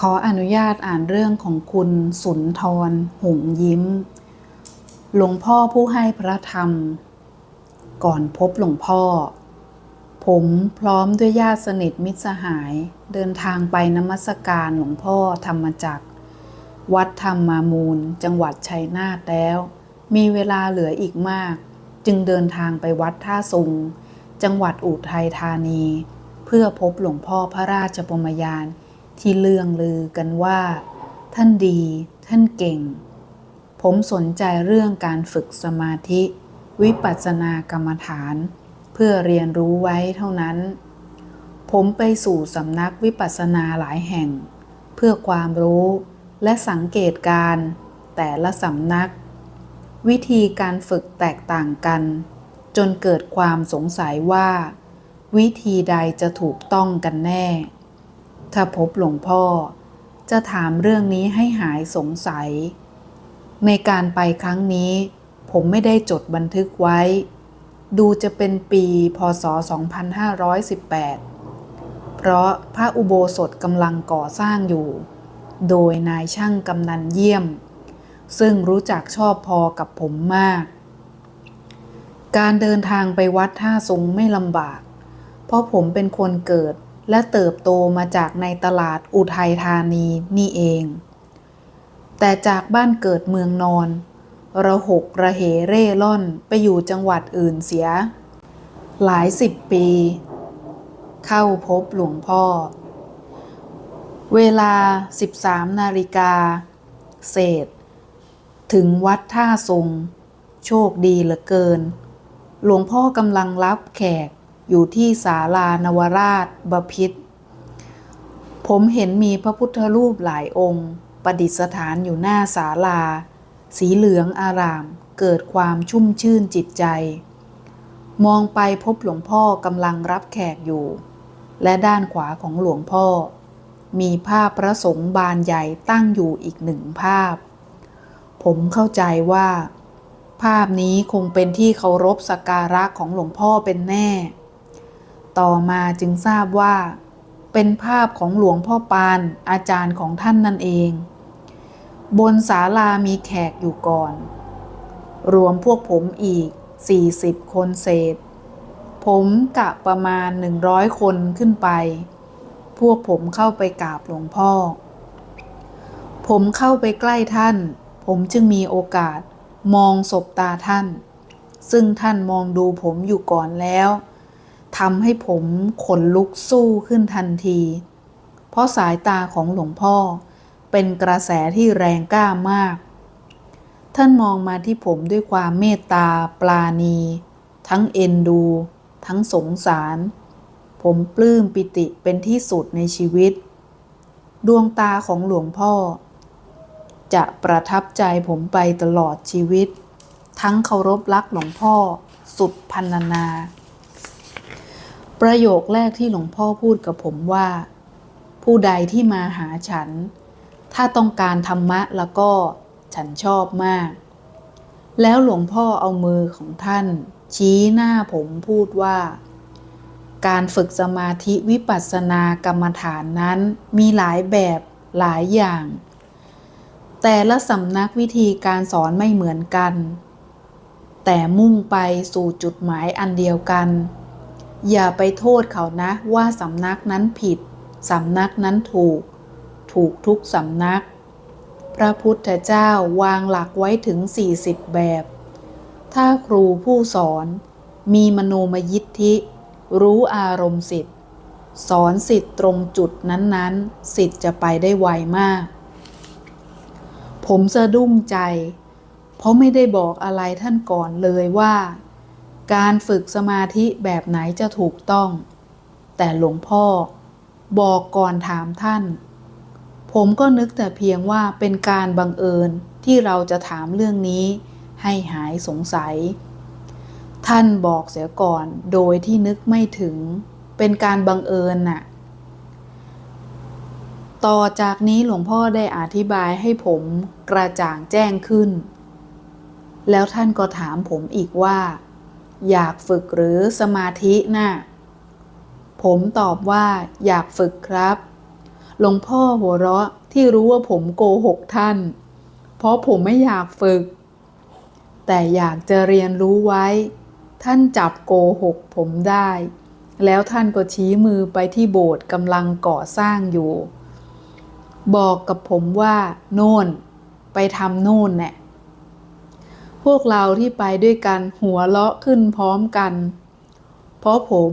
ขออนุญาตอ่านเรื่องของคุณสุนทรหงยิ้ม หลวงพ่อผู้ให้พระธรรม ก่อนพบหลวงพ่อ ผมพร้อมด้วยญาติสนิทมิตรสหาย เดินทางไปนมัสการหลวงพ่อธรรมจักร วัดธรรมามูล จังหวัดชัยนาทแล้ว มีเวลาเหลืออีกมาก จึงเดินทางไปวัดท่าซุง จังหวัดอุทัยธานี เพื่อพบหลวงพ่อพระราชปมยาน ที่เลื่องลือกันว่า ท่านดี ท่านเก่ง ผมสนใจเรื่องการฝึกสมาธิ วิปัสสนากรรมฐาน เพื่อเรียนรู้ไว้เท่านั้น ผมไปสู่สำนักวิปัสสนาหลายแห่ง เพื่อความรู้และสังเกตการแต่ละสำนัก วิธีการฝึกแตกต่างกัน จนเกิดความสงสัยว่า วิธีใดจะถูกต้องกันแน่ ถ้าพบหลวงพ่อ จะถามเรื่องนี้ให้หายสงสัย ในการไปครั้งนี้ ผมไม่ได้จดบันทึกไว้ ดูจะเป็นปีพศ 2518 เพราะพระอุโบสถกำลังก่อสร้างอยู่ โดยนายช่างกำนันเยี่ยม ซึ่งรู้จักชอบพอกับผมมาก การเดินทางไปวัดท่าซุงไม่ลำบาก เพราะผมเป็นคนเกิด และเติบโตมาจากในตลาดอุทัยธานีนี่เอง แต่จากบ้านเกิดเมืองนอน ระหกระเหเร่ร่อนไปอยู่จังหวัดอื่นเสีย หลายสิบปี เข้าพบหลวงพ่อ เวลา 13 นาฬิกา เศษ ถึงวัดท่าทรง โชคดีเหลือเกิน หลวงพ่อกำลังรับแขก อยู่ที่ศาลานวราชบพิษผมเห็นมีพระพุทธรูปหลายองค์ ประดิษฐานอยู่หน้าศาลา สีเหลืองอาราม เกิดความชุ่มชื่นจิตใจ มองไปพบหลวงพ่อกำลังรับแขกอยู่ และด้านขวาของหลวงพ่อ มีภาพพระสงฆ์บานใหญ่ตั้งอยู่อีกหนึ่งภาพ ผมเข้าใจว่า ภาพนี้คงเป็นที่เคารพสักการะของหลวงพ่อเป็นแน่ ต่อมาจึงทราบว่า เป็นภาพของหลวงพ่อปานอาจารย์ของท่านนั่นเอง บนศาลามีแขกอยู่ก่อน รวมพวกผมอีก 40 คนเศษ ผมกะประมาณ 100 คนขึ้นไป พวกผมเข้าไปกราบหลวงพ่อ ผมเข้าไปใกล้ท่าน ผมจึงมีโอกาสมองศบตาท่าน ซึ่งท่านมองดูผมอยู่ก่อนแล้ว ทำให้ผมขนลุกสู้ขึ้นทันที เพราะสายตาของหลวงพ่อ เป็นกระแสที่แรงกล้ามาก ท่านมองมาที่ผมด้วยความเมตตาปลาณี ทั้งเอ็นดู ทั้งสงสาร ผมปลื้มปิติเป็นที่สุดในชีวิต ดวงตาของหลวงพ่อ จะประทับใจผมไปตลอดชีวิต ทั้งเคารพรักหลวงพ่อ สุดพันนานา ประโยคแรกที่หลวงพ่อพูดกับผมว่า ผู้ใดที่มาหาฉัน ถ้าต้องการธรรมะแล้วก็ฉันชอบมาก แล้วหลวงพ่อเอามือของท่าน ชี้หน้าผมพูดว่า การฝึกสมาธิวิปัสสนากรรมฐานนั้นมีหลายแบบหลายอย่าง แต่ละสำนักวิธีการสอนไม่เหมือนกัน แต่มุ่งไปสู่จุดหมายอันเดียวกัน อย่าไปโทษเขานะว่าสำนักนั้นผิด สำนักนั้นถูก ถูกทุกสำนัก พระพุทธเจ้าวางหลักไว้ถึง 40 แบบ ถ้าครูผู้สอนมีมโนมยิทธิ รู้อารมณ์สิทธิสอนสิทธิ์ตรงจุดนั้นๆ สิทธิ์จะไปได้ไวมาก ผมสะดุ้งใจ เพราะไม่ได้บอกอะไรท่านก่อนเลยว่า การฝึกสมาธิแบบไหนจะถูกต้อง แต่หลวงพ่อบอกก่อนถามท่าน ผมก็นึกแต่เพียงว่าเป็นการบังเอิญที่เราจะถามเรื่องนี้ ให้หายสงสัย ท่านบอกเสียก่อนโดยที่นึกไม่ถึง เป็นการบังเอิญน่ะ ต่อจากนี้หลวงพ่อได้อธิบายให้ผมกระจ่างแจ้งขึ้น แล้วท่านก็ถามผมอีกว่า อยากฝึกหรือสมาธินะ่ะ ผมตอบว่าอยากฝึกครับ หลวงพ่อหัวเราะที่รู้ว่าผมโกหกท่าน เพราะผมไม่อยากฝึก แต่อยากจะเรียนรู้ไว้ ท่านจับโกหกผมได้ แล้วท่านก็ชี้มือไปที่โบสถ์กำลังก่อสร้างอยู่ บอกกับผมว่า โน่น ไปทำโน่นแน่ะพ วกเราที่ไปด้วยกันหัวเราะขึ้นพร้อมกัน เพราะผม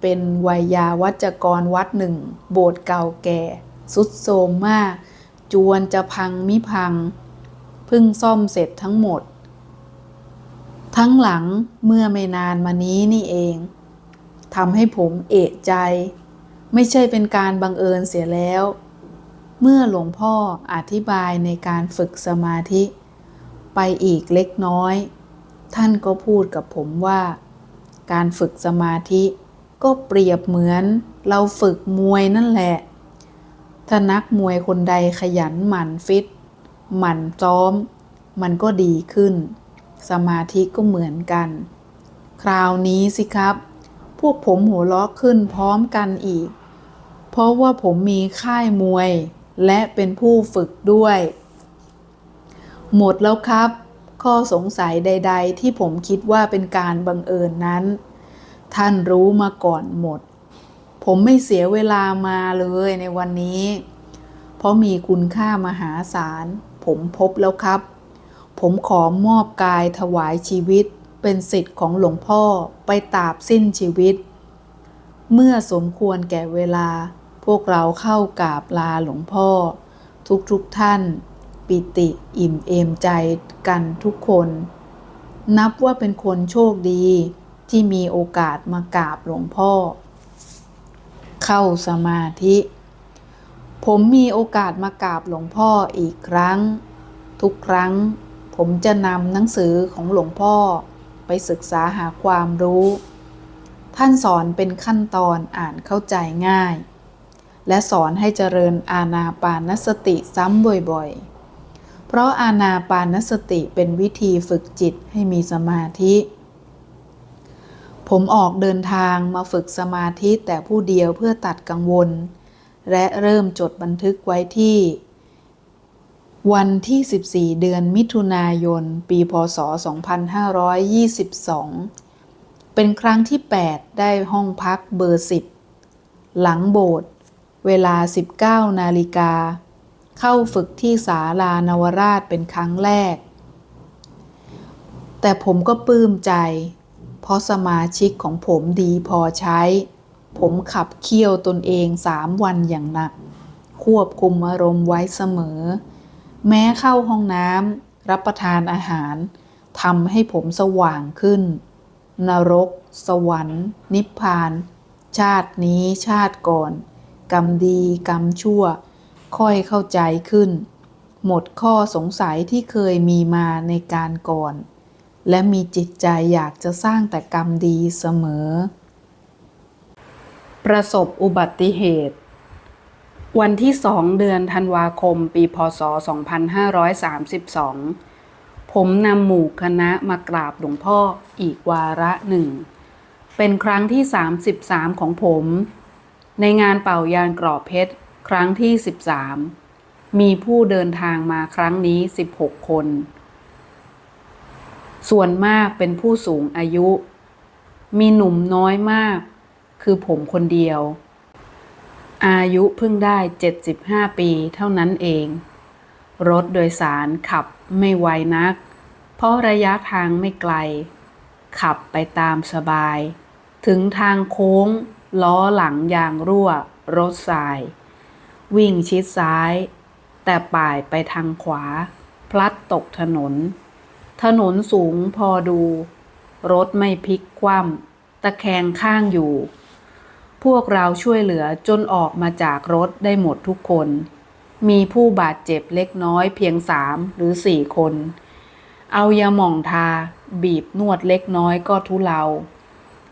เป็นวัยยาวัจกรวัดหนึ่ง โบสถ์เก่าแก่ สุดโทมมาก จวนจะพังมิพังพิ่งซ่อมเสร็จทั้งหมด ทั้งหลังเมื่อไม่นานมานี้นี่เองทำให้ผมเอะใจ ไม่ใช่เป็นการบังเอิญเสียแล้ว เมื่อหลวงพ่ออธิบายในการฝึกสมาธิ ไปอีกเล็กน้อย ท่านก็พูดกับผมว่า การฝึกสมาธิก็เปรียบเหมือนเราฝึกมวยนั่นแหละ ถ้านักมวยคนใดขยันหมั่นฟิต หมั่นซ้อม มันก็ดีขึ้น สมาธิก็เหมือนกัน คราวนี้สิครับ พวกผมหัวเราะขึ้นพร้อมกันอีก เพราะว่าผมมีค่ายมวยและเป็นผู้ฝึกด้วย หมดแล้วครับ ข้อสงสัยใด ๆ ที่ผมคิดว่าเป็นการบังเอิญนั้น ท่านรู้มาก่อนหมด ผมไม่เสียเวลามาเลยในวันนี้ เพราะมีคุณค่ามหาศาล ผมพบแล้วครับ ผมขอมอบกายถวายชีวิต เป็นสิทธิ์ของหลวงพ่อไปตราบสิ้นชีวิต เมื่อสมควรแก่เวลา พวกเราเข้ากราบลาหลวงพ่อ ทุกๆทท่าน ปิติอิ่มเอมใจกันทุกคน นับว่าเป็นคนโชคดีที่มีโอกาสมากราบหลวงพ่อ เข้าสมาธิ ผมมีโอกาสมากราบหลวงพ่ออีกครั้ง ทุกครั้ง ผมจะนำหนังสือของหลวงพ่อไปศึกษาหาความรู้ ท่านสอนเป็นขั้นตอนอ่านเข้าใจง่าย และสอนให้เจริญอาณาปานสติซ้ำบ่อยๆ เพราะอาณาปานสติเป็นวิธีฝึกจิตให้มีสมาธิ ผมออกเดินทางมาฝึกสมาธิแต่ผู้เดียวเพื่อตัดกังวล และเริ่มจดบันทึกไว้ที่ วันที่ 14 เดือนมิถุนายน ปีพศ 2522 เป็นครั้งที่ 8 ได้ห้องพักเบอร์ 10 หลังโบสถ์เวลา 19 นาฬิกา เข้าฝึกที่ศาลานวราชเป็นครั้งแรก แต่ผมก็ปลื้มใจ เพราะสมาชิกของผมดีพอใช้ ผมขับเคี่ยวตนเองสามวันอย่างหนัก ควบคุมอารมณ์ไว้เสมอ แม้เข้าห้องน้ำรับประทานอาหารทำให้ผมสว่างขึ้น นรก สวรรค์ นิพพาน ชาตินี้ชาติก่อน กรรมดีกรรมชั่ว ค่อยเข้าใจขึ้น หมดข้อสงสัยที่เคยมีมาในการก่อน และมีจิตใจอยากจะสร้างแต่กรรมดีเสมอ ประสบอุบัติเหตุ วันที่สองเดือนธันวาคม ปีพศ 2532 ผมนำหมู่คณะมากราบหลวงพ่ออีกวาระหนึ่ง เป็นครั้งที่ 33 ของผม ในงานเป่ายานกรอบเพชร ครั้งที่ 13 มีผู้เดินทางมาครั้งนี้ 16 คน ส่วนมากเป็นผู้สูงอายุ มีหนุ่มน้อยมาก คือผมคนเดียว อายุเพิ่งได้ 75 ปีเท่านั้นเอง รถโดยสารขับไม่ไวนัก เพราะระยะทางไม่ไกล ขับไปตามสบาย ถึงทางโค้ง ล้อหลังยางรั่ว รถสาย วิ่งชิดซ้าย แต่ป่ายไปทางขวา พลัดตกถนน ถนนสูงพอดู รถไม่พลิกคว่ำตะแคงข้างอยู่ พวกเราช่วยเหลือจนออกมาจากรถได้หมดทุกคน มีผู้บาดเจ็บเล็กน้อยเพียงสามหรือสี่คน เอายาหม่องทา บีบนวดเล็กน้อยก็ทุเลา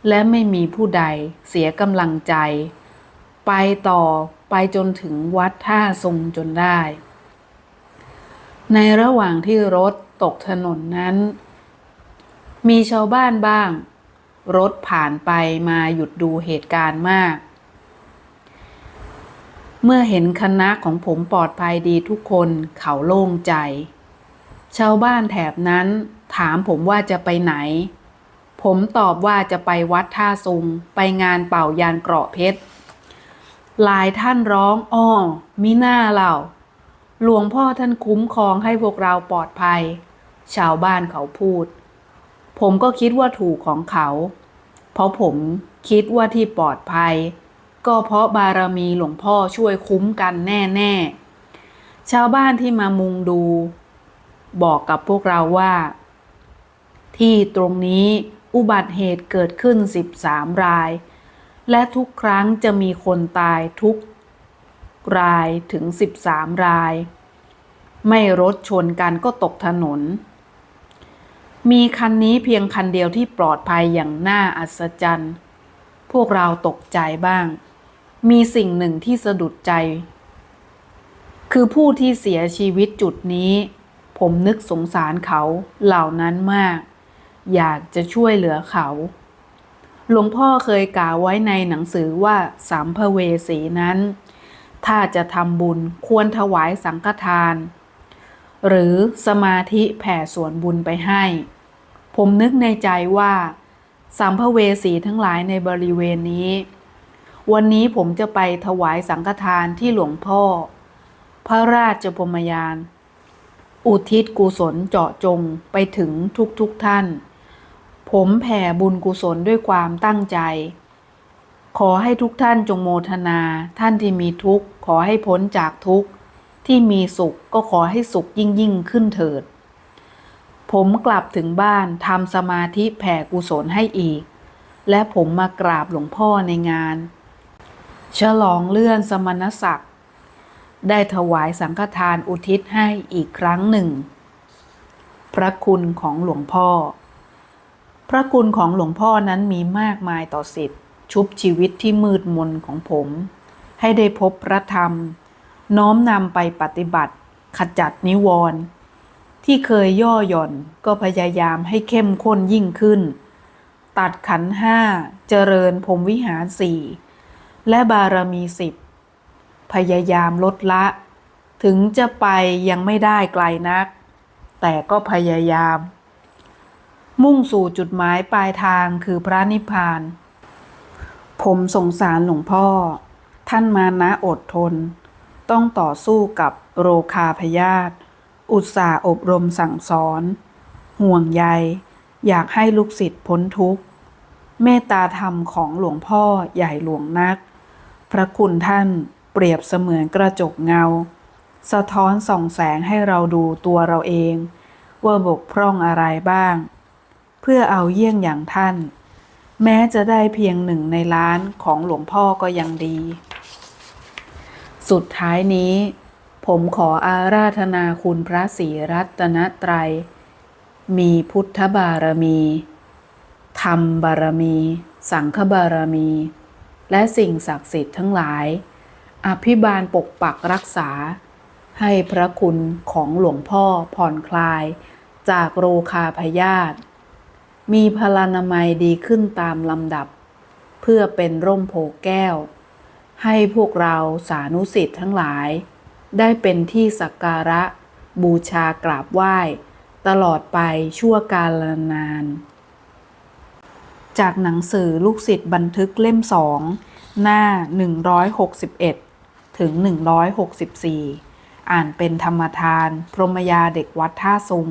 และไม่มีผู้ใดเสียกำลังใจ ไปต่อ ไปจนถึงวัดท่าทรงจนได้ ในระหว่างที่รถตกถนนนั้น มีชาวบ้านบ้าง รถผ่านไปมาหยุดดูเหตุการณ์มาก เมื่อเห็นคณะของผมปลอดภัยดีทุกคนเขาโล่งใจ ชาวบ้านแถบนั้นถามผมว่าจะไปไหน ผมตอบว่าจะไปวัดท่าซุง ไปงานเป่ายานเกราะเพชร หลายท่านร้องอ้อมิหน่าเราหลวงพ่อท่านคุ้มครองให้พวกเราปลอดภัย ชาวบ้านเขาพูด ผมก็คิดว่าถูกของเขา เพราะผมคิดว่าที่ปลอดภัย ก็เพราะบารมีหลวงพ่อช่วยคุ้มกันแน่ๆ ชาวบ้านที่มามุงดู บอกกับพวกเราว่า ที่ตรงนี้อุบัติเหตุเกิดขึ้น 13 ราย และทุกครั้งจะมีคนตายทุกรายถึง 13 ราย ไม่รถชนกันก็ตกถนน มีคันนี้เพียงคันเดียวที่ปลอดภัยอย่างน่าอัศจรรย์ พวกเราตกใจบ้าง มีสิ่งหนึ่งที่สะดุดใจ คือผู้ที่เสียชีวิตจุดนี้ ผมนึกสงสารเขาเหล่านั้นมาก อยากจะช่วยเหลือเขา หลวงพ่อเคยกล่าวไว้ในหนังสือว่าสามภเวสีนั้น ถ้าจะทำบุญควรถวายสังฆทาน หรือสมาธิแผ่ส่วนบุญไปให้ ผมนึกในใจว่าสามภเวสีทั้งหลายในบริเวณนี้ วันนี้ผมจะไปถวายสังฆทานที่หลวงพ่อ พระราชพรหมยาน อุทิศกุศลเจาะจงไปถึงทุกๆทท่าน ผมแผ่บุญกุศลด้วยความตั้งใจ ขอให้ทุกท่านจงโมทนา ท่านที่มีทุกข์ ขอให้พ้นจากทุกข์ ที่มีสุขก็ขอให้สุขยิ่งยิ่งขึ้นเถิด ผมกลับถึงบ้านทำสมาธิแผ่กุศลให้อีก และผมมากราบหลวงพ่อในงาน ฉลองเลื่อนสมณศักดิ์ ได้ถวายสังฆทานอุทิศให้อีกครั้งหนึ่ง พระคุณของหลวงพ่อ พระคุณของหลวงพ่อนั้นมีมากมายต่อสิทธิ์ชุบชีวิตที่มืดมนของผม ให้ได้พบพระธรรม น้อมนำไปปฏิบัติ ขจัดนิวรณ์ที่เคยย่อหย่อนก็พยายามให้เข้มข้นยิ่งขึ้น ตัดขันห้าเจริญพรมวิหารสี่และบารมีสิบพยายามลดละ ถึงจะไปยังไม่ได้ไกลนัก แต่ก็พยายาม มุ่งสู่จุดหมายปลายทางคือพระนิพพาน ผมสงสารหลวงพ่อ ท่านมานะอดทน ต้องต่อสู้กับโรคาพยาธิอุตส่าห์อบรมสั่งสอน ห่วงใย อยากให้ลูกศิษย์พ้นทุกข์ เมตตาธรรมของหลวงพ่อใหญ่หลวงนัก พระคุณท่านเปรียบเสมือนกระจกเงา สะท้อนส่องแสงให้เราดูตัวเราเอง ว่าบกพร่องอะไรบ้าง พื่อเอาเยี่ยงอย่างท่าน แม้จะได้เพียงหนึ่งในล้านของหลวงพ่อก็ยังดี สุดท้ายนี้ ผมขออาราธนาคุณพระศรีรัตนตรัย มีพุทธบารมี ธรรมบารมี สังฆบารมี และสิ่งศักดิ์สิทธิ์ทั้งหลาย อภิบาลปกปักรักษา ให้พระคุณของหลวงพ่อผ่อนคลายจากโรคาพยาธิ มีพลานามัยดีขึ้นตามลำดับ เพื่อเป็นร่มโพแก้ว ให้พวกเราสานุสิทธิ์ทั้งหลาย ได้เป็นที่สักการะ บูชากราบไหว้ ตลอดไปชั่วกาลนาน จากหนังสือลูกศิษย์บันทึกเล่มสองหน้า 161 ถึง 164 อ่านเป็นธรรมทาน พรหมยาเด็กวัดท่าซุง